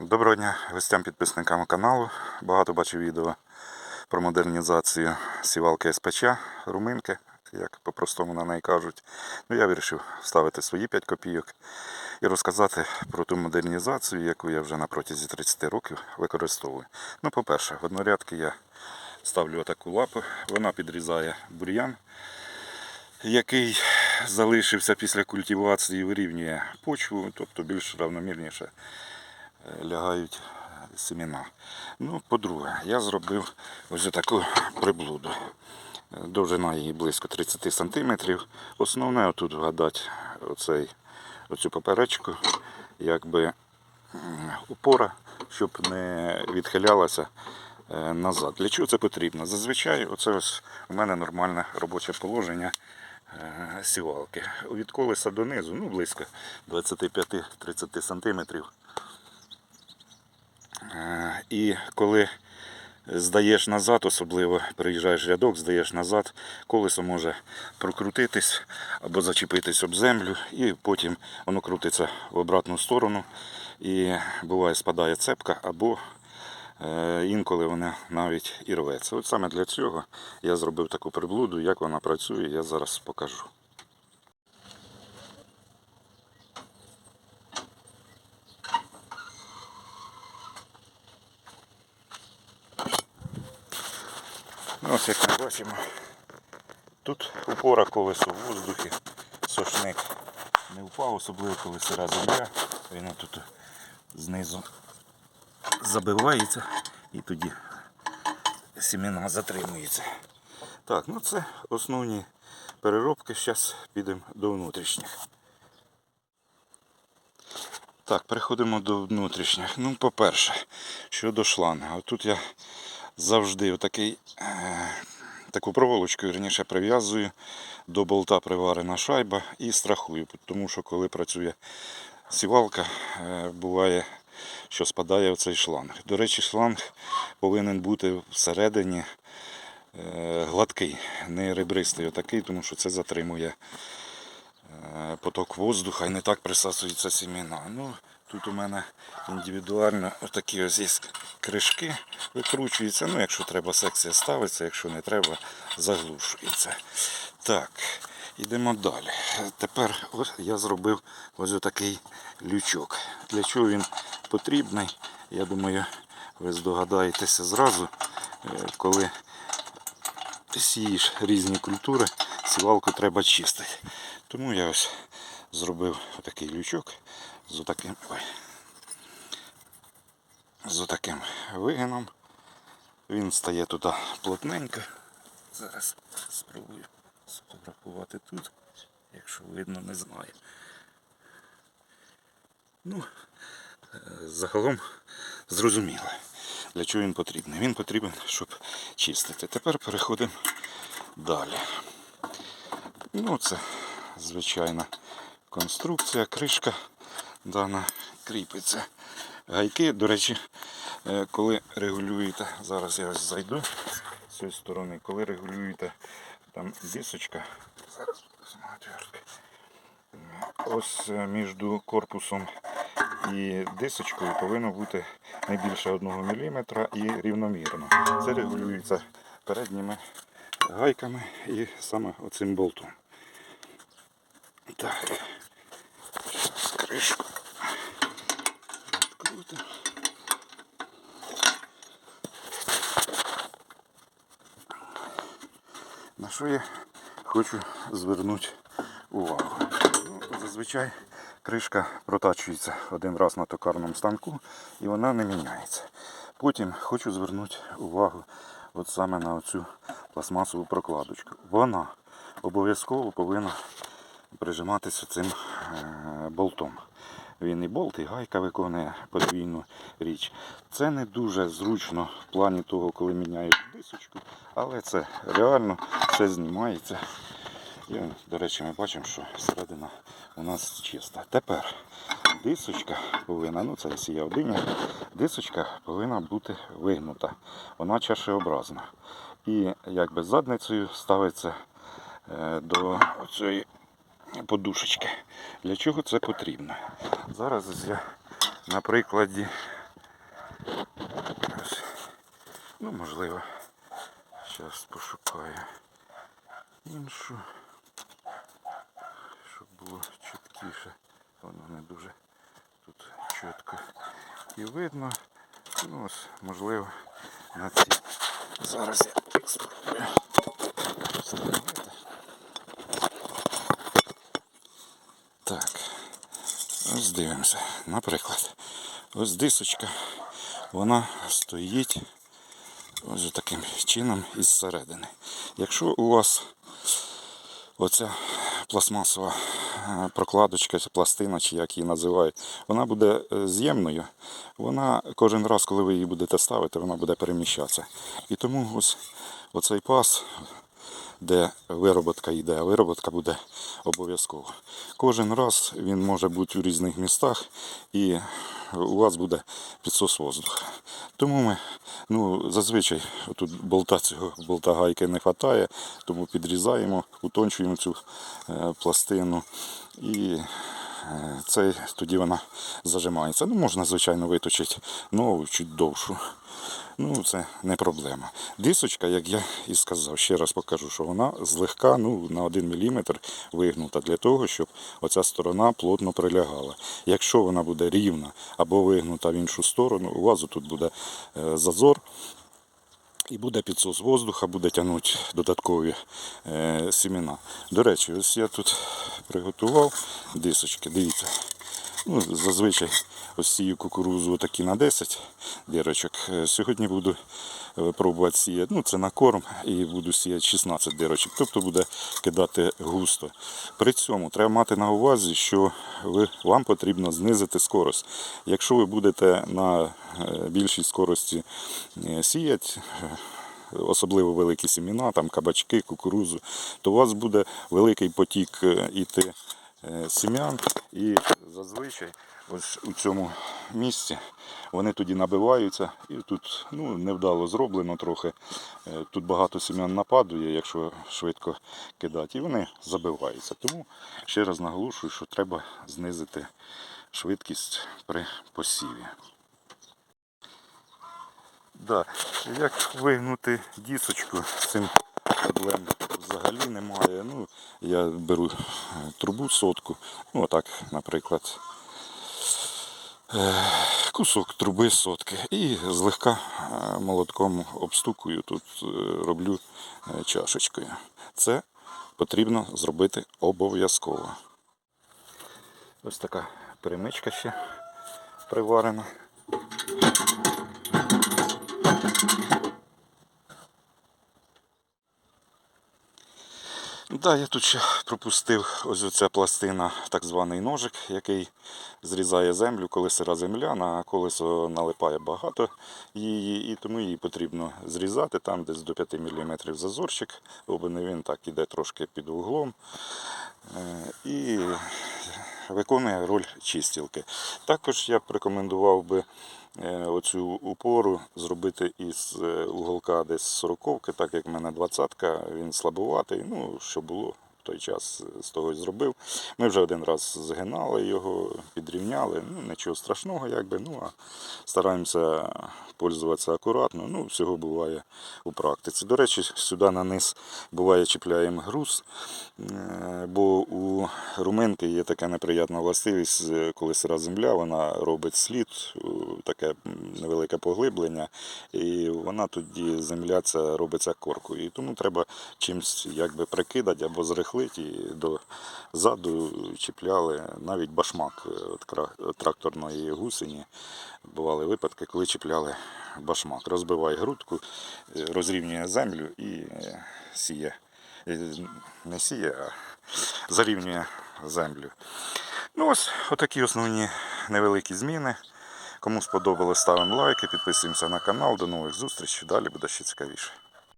Доброго дня гостям підписникам каналу. Багато бачив відео про модернізацію сівалки СПЧ, руминки, як по-простому на неї кажуть. Ну, я вирішив вставити свої 5 копійок і розказати про ту модернізацію, яку я вже на протязі 30 років використовую. Ну, по-перше, в однорядки я ставлю отаку лапу, вона підрізає бур'ян, який залишився після культивації, вирівнює почву, тобто більш равномірніше лягають семена. Ну, по-друге, я зробив ось таку приблуду. Довжина її близько 30 см. Основне отут вгадати оцей, оцю поперечку, якби м, опора, щоб не відхилялася е, назад. Для чого це потрібно? Зазвичай оце ось у мене нормальне робоче положення е, сівалки. Від колеса донизу, ну близько 25-30 см. І коли здаєш назад, особливо приїжджаєш рядок, здаєш назад, колесо може прокрутитись або зачепитись об землю, і потім воно крутиться в обратну сторону. І буває спадає цепка, або е, інколи вона навіть і рветься. От саме для цього я зробив таку приблуду, як вона працює, я зараз покажу. Ось як ми бачимо, тут упора колесо в воздухі, сошник не впав, особливо коли сира земля, він тут знизу забивається і тоді сімена затримується. Так, ну це основні переробки. Зараз підемо до внутрішніх. Так, переходимо до внутрішніх. Ну, по-перше, щодо шланга. Тут я завжди отакий, е, таку проволочку раніше прив'язую до болта приварена шайба і страхую. Тому що коли працює сівалка, е, буває, що спадає оцей шланг. До речі, шланг повинен бути всередині е, гладкий, не ребристий отакий, тому що це затримує поток воздуха і не так присасуються сімена. Ну, тут у мене індивідуально отакі ось кришки, викручуються. Ну, якщо треба, секція ставиться, якщо не треба, заглушується. Так, йдемо далі. Тепер ось я зробив ось такий лючок. Для чого він потрібний? Я думаю, ви здогадаєтеся зразу, е, коли сієш різні культури, сівалку треба чистити. Тому я ось зробив такий лючок з отаким, з отаким вигином. Він стає туди плотненько. Зараз спробую сфотографувати тут, якщо видно, не знаю. Ну, е, загалом зрозуміло, для чого він потрібний. Він потрібен, щоб чистити. Тепер переходимо далі. Ну, це звичайна конструкція, кришка дана кріпиться. Гайки, до речі, е, коли регулюєте, зараз я ось зайду з цієї сторони, коли регулюєте там отвертки. Ось е, між корпусом і дисочкою повинно бути не більше 1 мм і рівномірно. Це регулюється передніми гайками і саме оцим болтом. Так, Кришку. На що я хочу звернути увагу? Ну, зазвичай кришка протачується один раз на токарному станку і вона не міняється. Потім хочу звернути увагу от саме на цю пластмасову прокладочку. Вона обов'язково повинна прижиматися цим е, болтом. Він і болт, і гайка виконує подвійну річ. Це не дуже зручно в плані того, коли міняють дисочку, але це реально все знімається. І, до речі, ми бачимо, що середина у нас чиста. Тепер дисочка повинна, ну це якщо я один, дисочка повинна бути вигнута. Вона чашеобразна. І якби задницею ставиться е, до цієї подушечки. Для чого це потрібно? Зараз я на прикладі, ну можливо, зараз пошукаю іншу, щоб було чіткіше. Воно не дуже тут чітко і видно. Ну ось, можливо, на цій. Зараз я спробую. Дивимося. Наприклад, ось дисочка, вона стоїть ось таким чином із середини. Якщо у вас оця пластмасова е, прокладочка, пластина, чи як її називають, вона буде е, з'ємною, вона кожен раз, коли ви її будете ставити, вона буде переміщатися. І тому ось оцей пас, де вироботка йде, а вироботка буде обов'язково. Кожен раз він може бути у різних містах і у вас буде підсос воздуха. Тому ми ну, зазвичай тут болта цього болта гайки не вистачає, тому підрізаємо, утончуємо цю е, пластину і е, це, тоді вона зажимається. Ну, можна, звичайно, виточити нову, чуть довшу. Ну, це не проблема. Дисочка, як я і сказав, ще раз покажу, що вона злегка ну, на 1 мм вигнута для того, щоб оця сторона плотно прилягала. Якщо вона буде рівна або вигнута в іншу сторону, у вас тут буде е, зазор. І буде підсос воздуха, буде тягнути додаткові е, сімена. До речі, ось я тут приготував дисочки. Дивіться. Ну, зазвичай ось сію кукурузу такі на 10 дирочок. Е, Сьогодні буду е, пробувати сіяти. Ну, це на корм і буду сіяти 16 дирочок. Тобто буде кидати густо. При цьому треба мати на увазі, що ви, вам потрібно знизити скорость. Якщо ви будете на е, більшій скорості сіяти, особливо великі сіміна, там кабачки, кукурузу, то у вас буде великий потік іти сім'ян і зазвичай ось у цьому місці вони тоді набиваються і тут ну, невдало зроблено трохи. Е, Тут багато сім'ян нападує, якщо швидко кидати, і вони забиваються. Тому ще раз наголошую, що треба знизити швидкість при посіві. Да. Як вигнути дісочку, з цим проблем взагалі немає. Ну, я беру е, трубу сотку, ну отак, наприклад, е, кусок труби сотки і злегка е, молотком обстукую, тут роблю чашечкою. Це потрібно зробити обов'язково. Ось така перемичка ще приварена. Да, я тут ще пропустив ось оця пластина, так званий ножик, який зрізає землю, коли сира земля, на колесо налипає багато її, і тому її потрібно зрізати там десь до 5 мм зазорчик, роблений він так іде трошки під углом. Е, І виконує роль чистілки. Також я б рекомендував би е, оцю упору зробити із е, уголка десь 40 так як в мене 20-ка, він слабуватий, ну, що було. Той час з того зробив. Ми вже один раз згинали його, підрівняли. Ну, нічого страшного, якби. Ну, а стараємося пользуватися акуратно. Ну, всього буває у практиці. До речі, сюди на низ буває чіпляємо груз, е, бо у руминки є така неприємна властивість, е, коли сира земля, вона робить слід, е, таке невелике поглиблення, і вона тоді земля ця робиться коркою. І тому треба чимось якби прикидати або зрихлити, і до заду чіпляли навіть башмак е, от тракторної гусені. Бували випадки, коли чіпляли башмак. Розбиває грудку, е, розрівнює землю і е, сіє. Е, Не сіє, а зарівнює землю. Ну ось отакі основні невеликі зміни. Кому сподобалось, ставимо лайки, підписуємося на канал. До нових зустрічей. Далі буде ще цікавіше.